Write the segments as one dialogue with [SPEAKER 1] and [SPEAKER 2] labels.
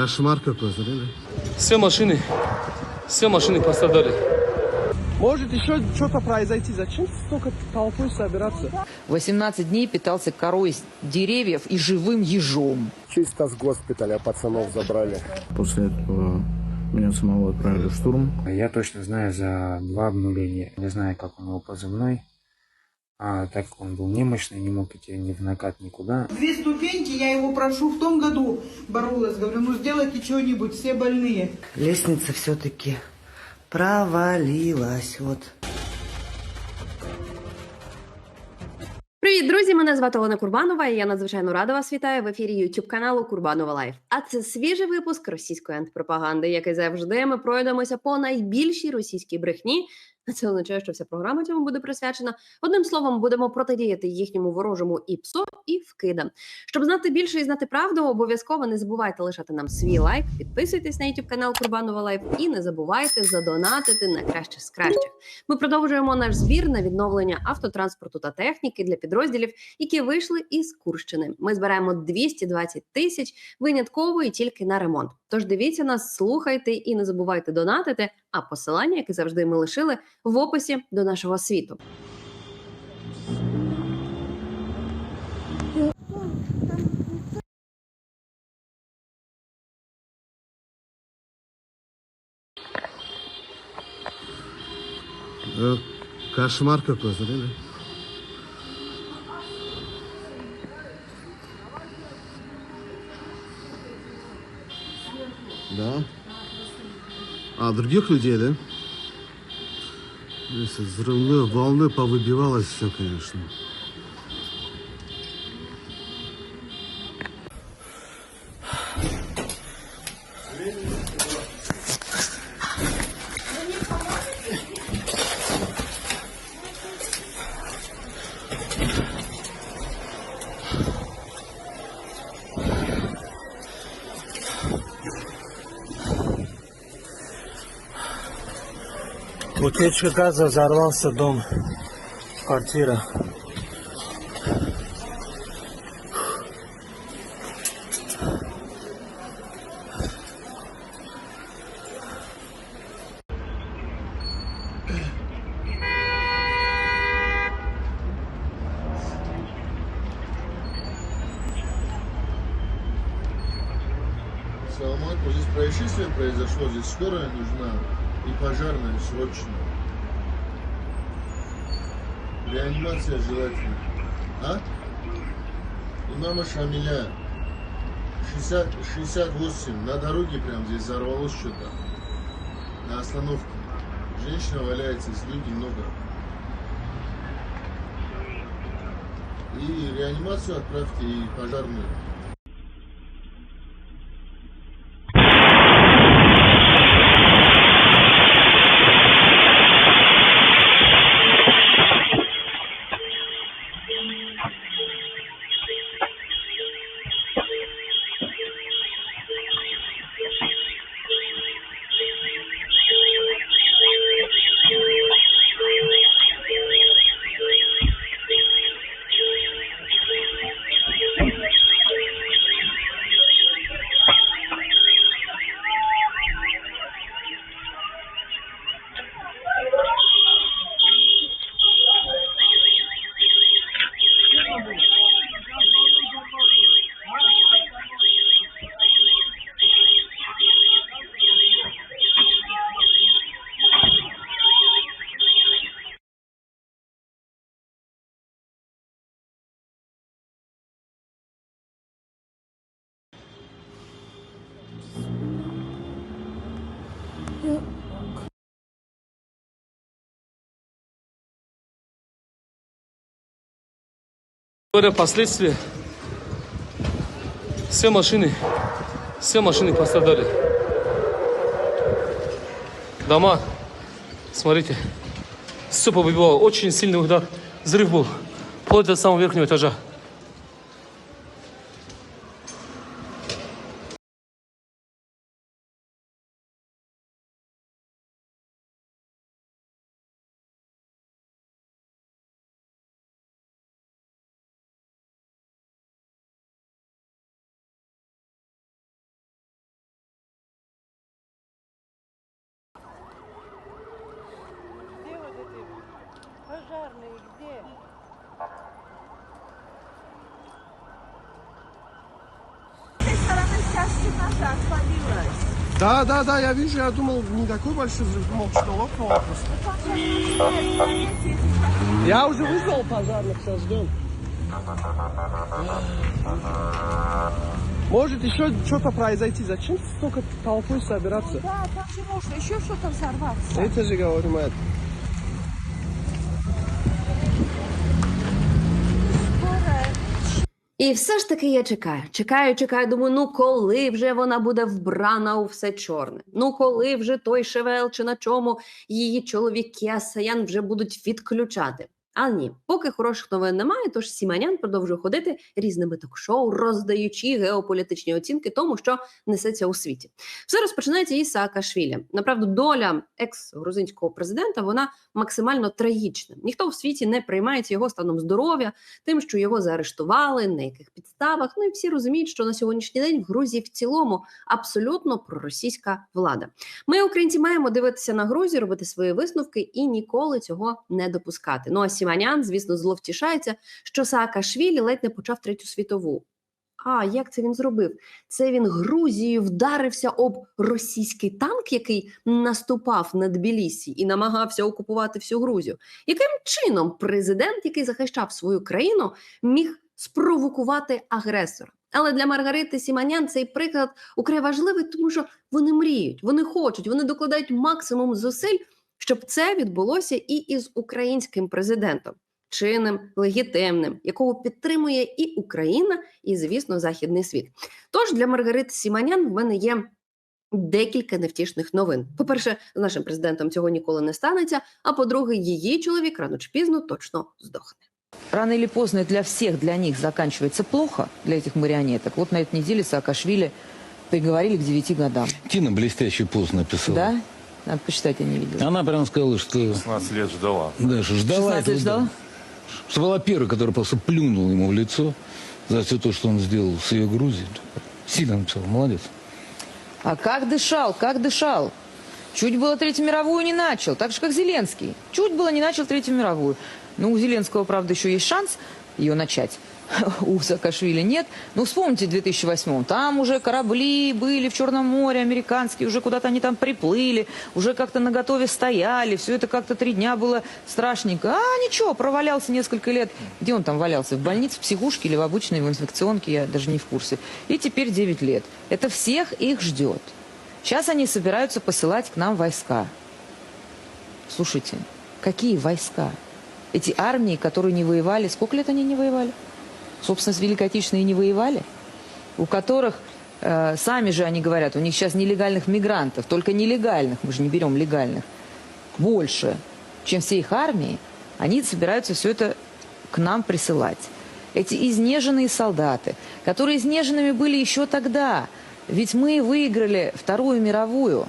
[SPEAKER 1] Кошмар какой, смотри.
[SPEAKER 2] Все машины, все машины пострадали.
[SPEAKER 3] Может еще что-то произойти. Зачем столько толпой собираться?
[SPEAKER 4] 18 дней питался корой деревьев и живым ежом.
[SPEAKER 5] Чисто с госпиталя пацанов забрали.
[SPEAKER 6] После этого меня самого отправили в штурм.
[SPEAKER 7] Я точно знаю за два обнуления. Не знаю, как у него позывной. А так как он был немощный, не мог идти ни в накат никуда.
[SPEAKER 8] Две ступеньки, я его прошу, в том году боролась, говорю, ну сделайте что-нибудь, все больные.
[SPEAKER 9] Лестница все-таки провалилась. Вот.
[SPEAKER 10] Привіт, друзі! Мене звати Олена Курбанова, і я надзвичайно рада вас вітаю в ефірі YouTube каналу Курбанова Лайф. А це свіжий випуск російської антипропаганди, як і завжди, ми пройдемося по найбільшій російській брехні. Це означає, що вся програма цьому буде присвячена. Одним словом, будемо протидіяти їхньому ворожому і псо, і вкидам. Щоб знати більше і знати правду, обов'язково не забувайте лишати нам свій лайк, підписуйтесь на YouTube канал Курбанова Лайф і не забувайте задонатити на краще з кращих. Ми продовжуємо наш збір на відновлення автотранспорту та техніки для підрозділів, які вийшли із Курщини. Ми збираємо 220 тисяч винятково і тільки на ремонт. Тож дивіться нас, слухайте і не забувайте донатити. А посилання, яке завжди ми лишили, в описі до нашого світу.
[SPEAKER 1] Э, Кошмар какой, смотри. Да? А, других людей, да? Если взрывной волны повыбивалось все, конечно.
[SPEAKER 3] Утечка газа, взорвался дом, квартира.
[SPEAKER 11] Салам алейкум. Здесь происшествие произошло, здесь скорая нужна и пожарная срочно. Реанимация желательно. А? Имама Шамиля. 60, 68. На дороге прям здесь взорвалось что-то. На остановке. Женщина валяется, здесь люди много. И реанимацию отправьте, и пожарную.
[SPEAKER 2] Говоря последствия, все машины, все машины пострадали. Дома, смотрите, все повыбивало, очень сильный удар, взрыв был, вплоть до самого верхнего этажа.
[SPEAKER 3] Да, да, да, я вижу, я думал, не такой большой взрыв, думал, что лопнуло просто. Я уже вызвал пожарных, сейчас ждем. Может еще что-то произойти, зачем столько толпой собираться?
[SPEAKER 8] Да, там же можно еще что-то взорваться.
[SPEAKER 3] Это же говорю, Мэтт.
[SPEAKER 10] І все ж таки я чекаю, чекаю, чекаю. Думаю, ну коли вже вона буде вбрана у все чорне? Ну коли вже той шевел чи на чому її чоловіки Асаян вже будуть відключати? А ні, поки хороших новин немає, тож Сіманян продовжує ходити різними ток-шоу, роздаючи геополітичні оцінки тому, що несеться у світі. Все розпочинається із Саакашвілі. Направду, доля екс-грузинського президента вона максимально трагічна. Ніхто в світі не приймається його станом здоров'я, тим, що його заарештували, на яких підставах. Ну і всі розуміють, що на сьогоднішній день в Грузії в цілому абсолютно проросійська влада. Ми, українці, маємо дивитися на Грузію, робити свої висновки і ніколи цього не допускати. Ну а Сіманян, звісно, зловтішається, що Саакашвілі ледь не почав третю світову. А як це він зробив? Це він Грузією вдарився об російський танк, який наступав на Тбілісі і намагався окупувати всю Грузію. Яким чином президент, який захищав свою країну, міг спровокувати агресора? Але для Маргарити Сіманян цей приклад украй важливий, тому що вони мріють, вони хочуть, вони докладають максимум зусиль, щоб це відбулося і із українським президентом, чинним, легітимним, якого підтримує і Україна, і, звісно, західний світ. Тож для Маргарити Сіманян в мене є. Декілька невтішних новин. По-перше, з нашим президентом цього ніколи не станеться. А по-друге, її чоловік рано чи пізно точно здохне.
[SPEAKER 4] Рано или поздно для всех, для них заканчивается плохо, для этих марионеток. Вот на этой неделе Саакашвили приговорили к 9 годам.
[SPEAKER 9] Тина блестящий пост написала.
[SPEAKER 4] Да? Надо почитать, я не видела.
[SPEAKER 9] Она прям сказала, что...
[SPEAKER 12] 16 лет ждала.
[SPEAKER 9] Да, что ждала.
[SPEAKER 4] 16
[SPEAKER 9] этого,
[SPEAKER 4] ждала?
[SPEAKER 9] Что была первой, которая просто плюнула ему в лицо за все то, что он сделал с ее Грузией. Сильно написала, молодец.
[SPEAKER 4] А как дышал, как дышал? Чуть было Третью мировую не начал, так же, как Зеленский. Чуть было не начал Третью мировую. Ну, у Зеленского, правда, еще есть шанс ее начать. У Саакашвили нет. Ну, вспомните 2008 Там уже корабли были в Черном море, американские, уже куда-то они там приплыли, уже как-то на готове стояли. Все это как-то три дня было страшненько. А, ничего, провалялся несколько лет. Где он там валялся? В больнице, в психушке или в обычной в инфекционке? Я даже не в курсе. И теперь 9 лет. Это всех их ждет. Сейчас они собираются посылать к нам войска. Слушайте, какие войска? Эти армии, которые не воевали, сколько лет они не воевали? Собственно, с Великой Отечественной и не воевали. У которых, э, сами же они говорят, у них сейчас нелегальных мигрантов, только нелегальных, мы же не берем легальных, больше, чем все их армии, они собираются все это к нам присылать. Эти изнеженные солдаты, которые изнеженными были еще тогда, ведь мы выиграли Вторую мировую.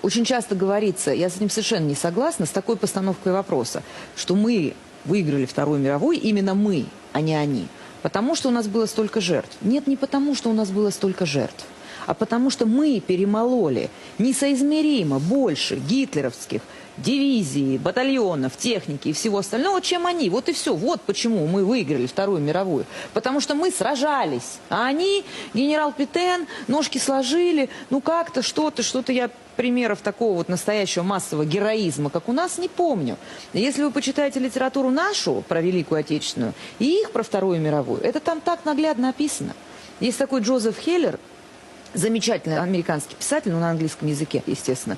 [SPEAKER 4] Очень часто говорится, я с этим совершенно не согласна, с такой постановкой вопроса, что мы выиграли Вторую мировую, именно мы, а не они. Потому что у нас было столько жертв. Нет, не потому, что у нас было столько жертв, а потому что мы перемололи несоизмеримо больше гитлеровских дивизий, батальонов, техники и всего остального, чем они. Вот и все. Вот почему мы выиграли Вторую мировую. Потому что мы сражались. А они, генерал Петен, ножки сложили, ну как-то, что-то, что-то я примеров такого вот настоящего массового героизма, как у нас, не помню. Если вы почитаете литературу нашу про Великую Отечественную и их про Вторую мировую, это там так наглядно описано. Есть такой Джозеф Хеллер, замечательный американский писатель, ну, на английском языке, естественно.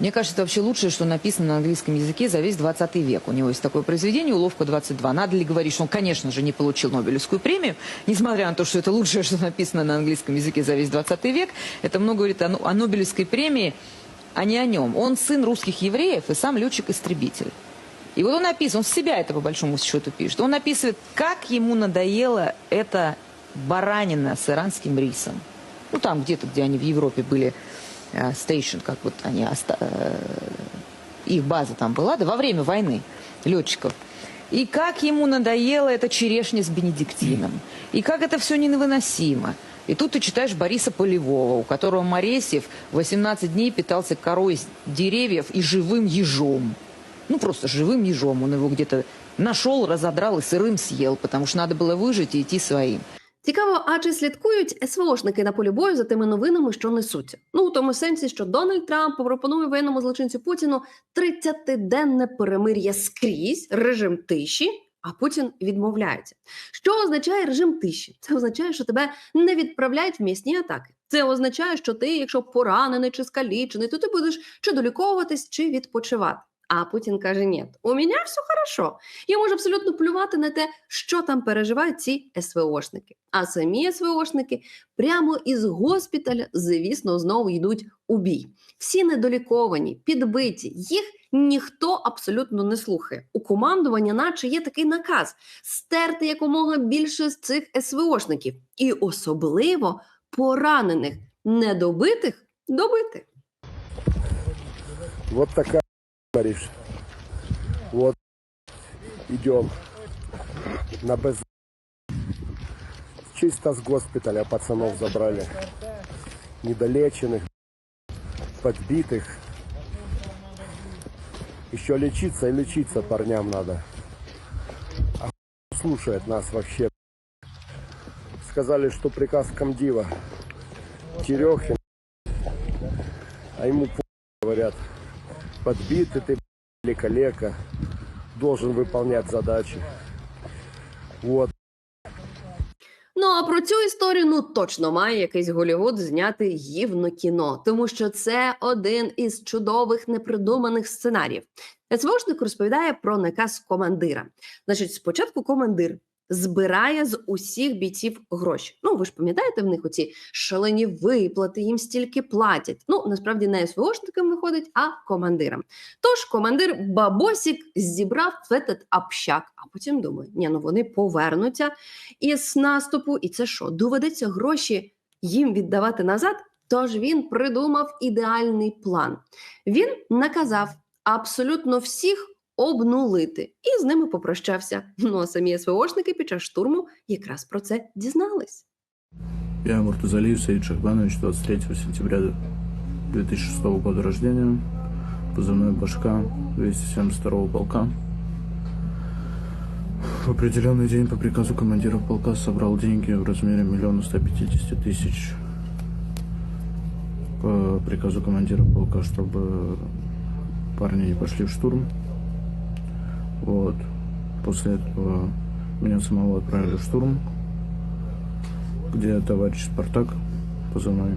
[SPEAKER 4] Мне кажется, это вообще лучшее, что написано на английском языке за весь 20 век. У него есть такое произведение «Уловка-22». Надо ли говорить, что он, конечно же, не получил Нобелевскую премию, несмотря на то, что это лучшее, что написано на английском языке за весь 20 век. Это много говорит о, о Нобелевской премии, а не о нем. Он сын русских евреев и сам летчик-истребитель. И вот он описывает, он с себя это по большому счету пишет. Он описывает, как ему надоела эта баранина с иранским рисом. Ну, там где-то, где они в Европе были стейшн, как вот они, э, их база там была, да, во время войны летчиков. И как ему надоела эта черешня с бенедиктином. И как это все невыносимо. И тут ты читаешь Бориса Полевого, у которого Моресьев 18 дней питался корой деревьев и живым ежом. Ну, просто живым ежом. Он его где-то нашел, разодрал и сырым съел, потому что надо было выжить и идти своим.
[SPEAKER 10] Цікаво, а чи слідкують СВОшники на полі бою за тими новинами, що несуться? Ну у тому сенсі, що Дональд Трамп пропонує воєнному злочинцю Путіну 30-денне перемир'я скрізь, режим тиші. А Путін відмовляється. Що означає режим тиші? Це означає, що тебе не відправляють в м'ясні атаки. Це означає, що ти, якщо поранений чи скалічений, то ти будеш чи доліковуватись, чи відпочивати. А Путін каже: ні, у мене все хорошо. Я можу абсолютно плювати на те, що там переживають ці СВОшники. А самі СВОшники прямо із госпіталя, звісно, знову йдуть у бій. Всі недоліковані, підбиті, їх ніхто абсолютно не слухає. У командування, наче є такий наказ стерти якомога більше з цих СВОшників, і особливо поранених, недобитих добити.
[SPEAKER 5] Вот такая, говоришь. Вот идем на без... Чисто с госпиталя пацанов забрали. Недолеченных, подбитых. Еще лечиться и лечиться парням надо. А слушает нас вообще. Сказали, что приказ комдива. Терехин. А ему говорят, подбитый ты или калека, должен выполнять задачи. Вот.
[SPEAKER 10] Ну а про цю історію ну точно має якийсь Голівуд зняти гівно кіно, тому що це один із чудових непридуманих сценаріїв. СВОшник розповідає про наказ командира. Значить, спочатку командир збирає з усіх бійців гроші. Ну ви ж пам'ятаєте, в них оці шалені виплати, їм стільки платять. Ну насправді не СВОшникам виходить, а командирам. Тож командир бабосік зібрав этот общак, а потім думає: ні, ну вони повернуться із наступу, і це що? Доведеться гроші їм віддавати назад. Тож він придумав ідеальний план. Він наказав абсолютно всіх обнулити і з ними попрощався. Ну а самі СВОшники під час штурму якраз про це дізнались.
[SPEAKER 6] Я Муртазалиев Саид Шахбанович, 23 сентября 2006 года рождения, позывной Башка, 272 полка. В определенный день по приказу командира полка собрал деньги в размере миллиона 150 тысяч по приказу командира полка, чтобы парни не пошли в штурм. Вот. После этого меня самого отправили в штурм где товарищ Спартак позывной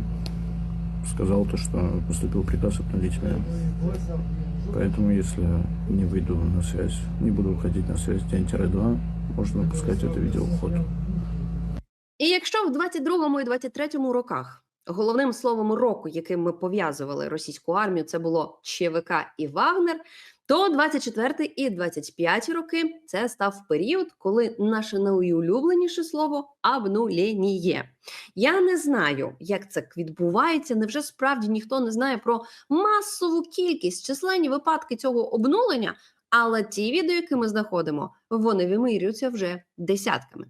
[SPEAKER 6] сказал то, что поступил приказ обнулить меня. Поэтому, если не выйду на связь, не буду выходить на связь день-два, можно выпускать это видео в ход.
[SPEAKER 10] І якщо в 22-му і 23-му роках головним словом року, яким ми пов'язували російську армію, це було ЧВК і Вагнер, то 24 і 25 роки це став період, коли наше найулюбленіше слово обнулєніє. Я не знаю, як це відбувається. Невже справді ніхто не знає про масову кількість численні випадки цього обнулення? Але ті відео, які ми знаходимо, вони вимірюються вже десятками.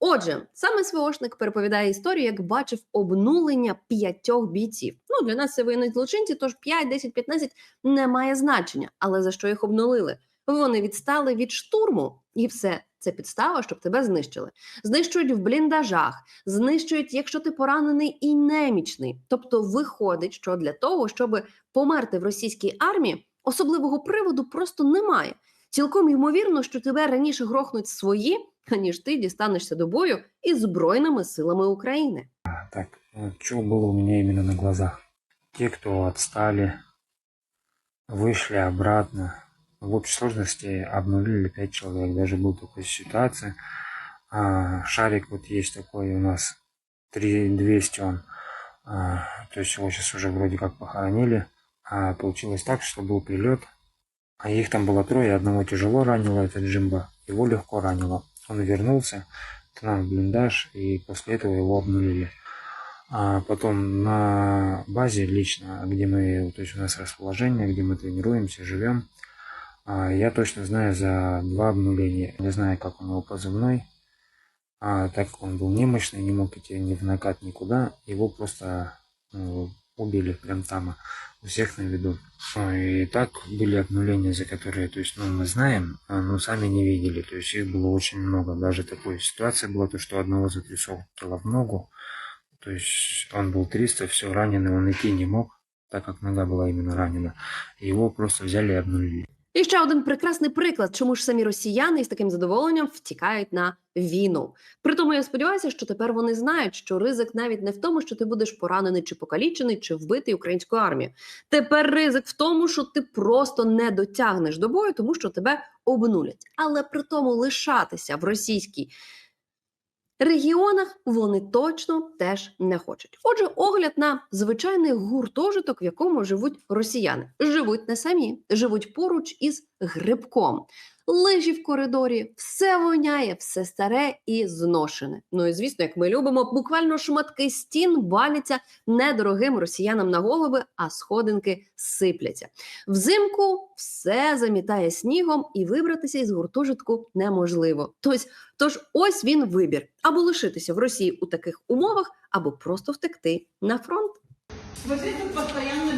[SPEAKER 10] Отже, саме СВОшник переповідає історію, як бачив обнулення п'ятьох бійців. Ну для нас це воєнні злочинці, тож 5, 10, 15 не має значення. Але за що їх обнулили? Вони відстали від штурму, і все це підстава, щоб тебе знищили. Знищують в бліндажах, знищують, якщо ти поранений і немічний. Тобто, виходить, що для того, щоб померти в російській армії, особливого приводу просто немає. Цілком ймовірно, що тебе раніше грохнуть свої, аніж ти дістанешся до бою із Збройними силами України.
[SPEAKER 7] Так, что было у меня именно на глазах? Те, кто отстали, вышли обратно. В общей сложности обнулили 5 человек. Даже была такая ситуация. А, шарик вот есть такой у нас 3200 он. А, то есть его сейчас уже вроде как похоронили. А получилось так, что был прилет. А их там было трое. Одного тяжело ранило, это Джимба. Его легко ранило. Он вернулся к нам в блиндаж. И после этого его обнулили. А потом на базе лично, где мы, то есть у нас расположение, где мы тренируемся, живем, а, я точно знаю за два обнуления. Не знаю, как у него позывной. А, так как он был немощный, не мог идти ни в накат никуда, его просто ну, убили прям там, всех на виду. А, И так были обнуления, за которые, то есть, ну, мы знаем, а, но сами не видели. То есть их было очень много. Даже такой ситуация была, то, что одного затрясал тело в ногу. То есть он был 300, все, раненый, он идти не мог, так как нога была именно ранена. Его просто взяли и обнулили.
[SPEAKER 10] І ще один прекрасний приклад, чому ж самі росіяни із таким задоволенням втікають на війну. Притому я сподіваюся, що тепер вони знають, що ризик навіть не в тому, що ти будеш поранений чи покалічений, чи вбитий українською армією. Тепер ризик в тому, що ти просто не дотягнеш до бою, тому що тебе обнулять. Але при тому лишатися в російській регіонах вони точно теж не хочуть. Отже, огляд на звичайний гуртожиток, в якому живуть росіяни. Живуть не самі, живуть поруч із грибком. Лижі в коридорі, все воняє, все старе і зношене. Ну і звісно, як ми любимо, буквально шматки стін валяться недорогим росіянам на голови, а сходинки сипляться. Взимку все замітає снігом, і вибратися із гуртожитку неможливо. Тось, тож ось він вибір: або лишитися в Росії у таких умовах, або просто втекти на фронт.
[SPEAKER 8] Вот постоянно бежит,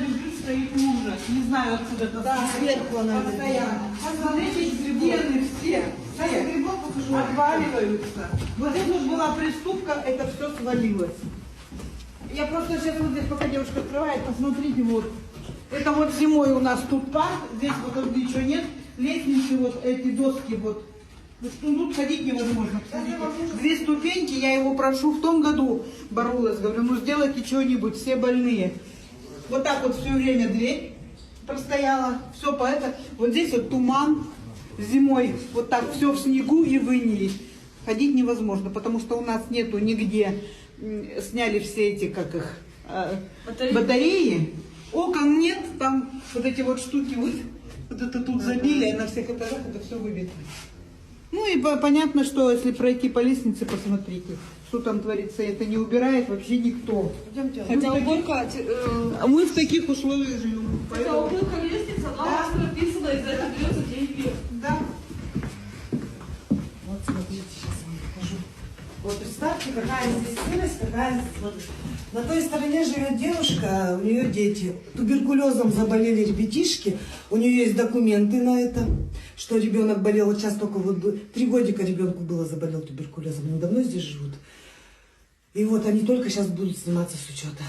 [SPEAKER 8] стоит ужас. Не знаю, откуда это. Да, сверху она Постоянно. Посмотрите, стены все. Сейчас я грибок покажу. Отваливаются. Вот здесь вот была приступка, это все свалилось. Я просто сейчас вот здесь, пока девушка открывает, посмотрите, вот. Это вот зимой у нас тут парк, здесь вот тут ничего нет. Лестницы, вот эти доски вот. Ну тут ходить невозможно. Посмотрите. Две ступеньки, я его прошу, в том году боролась, говорю, ну сделайте что-нибудь, все больные. Вот так вот все время дверь простояла, все по это. Вот здесь вот туман зимой, вот так все в снегу и в инии. Ходить невозможно, потому что у нас нету нигде, сняли все эти, как их, э, батареи. Окон нет, там вот эти вот штуки вот, вот это тут забили, а на всех этажах это все выбито. Ну и по- понятно, что если пройти по лестнице, посмотрите, что там творится, это не убирает вообще никто. Хотя уборка, а мы в таких условиях живем. Хотя уборка лестница, да. прописана, и за это берется деньги. Да.
[SPEAKER 12] Вот смотрите, сейчас вам покажу. Вот представьте, какая здесь сырость, какая... Вот. На той стороне живет девушка, у нее дети. Туберкулезом заболели ребятишки, у нее есть документы на это, что ребенок болел. Вот сейчас только вот три годика ребенку было, заболел туберкулезом. Они давно здесь живут. И вот они только сейчас будут сниматься с учета.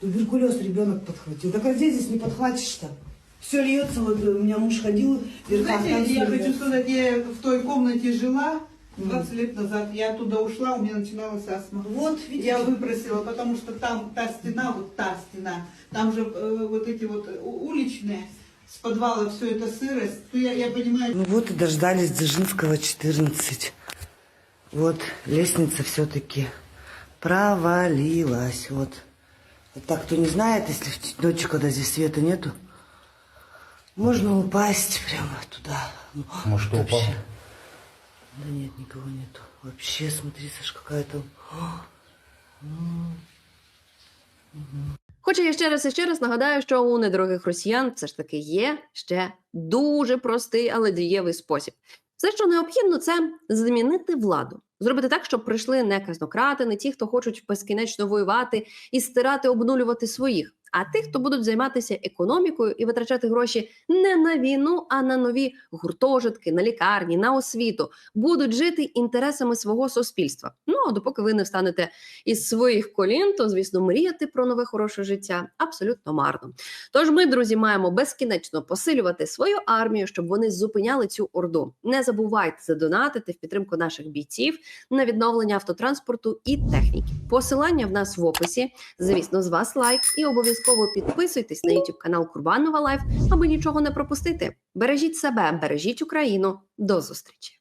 [SPEAKER 12] Туберкулез ребенок подхватил. Так а где здесь не подхватишь-то? Все льется, вот у меня муж ходил, в верхах, там
[SPEAKER 8] Знаете, я хочу сказать, я в той комнате жила 20 лет назад. Я оттуда ушла, у меня начиналась астма.
[SPEAKER 12] Вот, видите?
[SPEAKER 8] Я выбросила, потому что там та стена, вот та стена, там же э, вот эти вот уличные, с подвала все это сырость. То я, я понимаю,
[SPEAKER 12] Ну вот и дождались Дзержинского 14. Вот лестница все-таки провалилась. Вот. Вот так, кто не знает, если в ночью, когда здесь света нету, можно упасть прямо туда. Ну,
[SPEAKER 9] Может,
[SPEAKER 12] вообще.
[SPEAKER 9] упал?
[SPEAKER 12] Да нет, никого нету. Вообще, смотри, Саш, какая там...
[SPEAKER 10] Хоча я ще раз і ще раз нагадаю, що у недорогих росіян все ж таки є ще дуже простий, але дієвий спосіб. Все, що необхідно, це змінити владу, зробити так, щоб прийшли не казнократи, не ті, хто хочуть безкінечно воювати і стирати, обнулювати своїх, а тих, хто будуть займатися економікою і витрачати гроші не на війну, а на нові гуртожитки, на лікарні, на освіту, будуть жити інтересами свого суспільства. Ну а допоки ви не встанете із своїх колін, то звісно, мріяти про нове хороше життя абсолютно марно. Тож ми, друзі, маємо безкінечно посилювати свою армію, щоб вони зупиняли цю орду. Не забувайте задонатити в підтримку наших бійців на відновлення автотранспорту і техніки. Посилання в нас в описі. Звісно, з вас лайк і обов'язково підписуйтесь на YouTube канал Курбанова Лайф, аби нічого не пропустити. Бережіть себе, бережіть Україну. До зустрічі!